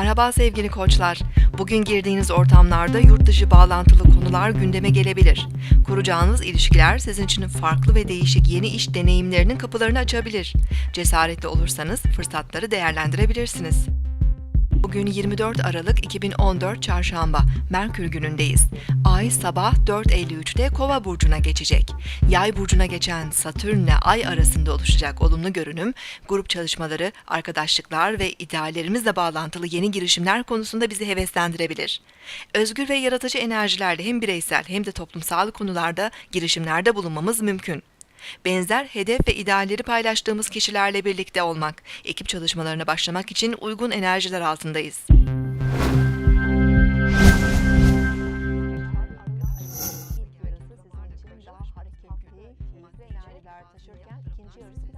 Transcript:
Merhaba sevgili koçlar. Bugün girdiğiniz ortamlarda yurt dışı bağlantılı konular gündeme gelebilir. Kuracağınız ilişkiler sizin için farklı ve değişik yeni iş deneyimlerinin kapılarını açabilir. Cesaretli olursanız fırsatları değerlendirebilirsiniz. Bugün 24 Aralık 2014 Çarşamba, Merkür günündeyiz. Ay sabah 4.53'te Kova burcuna geçecek. Yay burcuna geçen Satürn'le Ay arasında oluşacak olumlu görünüm, grup çalışmaları, arkadaşlıklar ve ideallerimizle bağlantılı yeni girişimler konusunda bizi heveslendirebilir. Özgür ve yaratıcı enerjilerle hem bireysel hem de toplumsal konularda girişimlerde bulunmamız mümkün. Benzer hedef ve idealleri paylaştığımız kişilerle birlikte olmak, ekip çalışmalarına başlamak için uygun enerjiler altındayız. hareketli, kilise enerjiler taşırken ikinci yarısı. biraz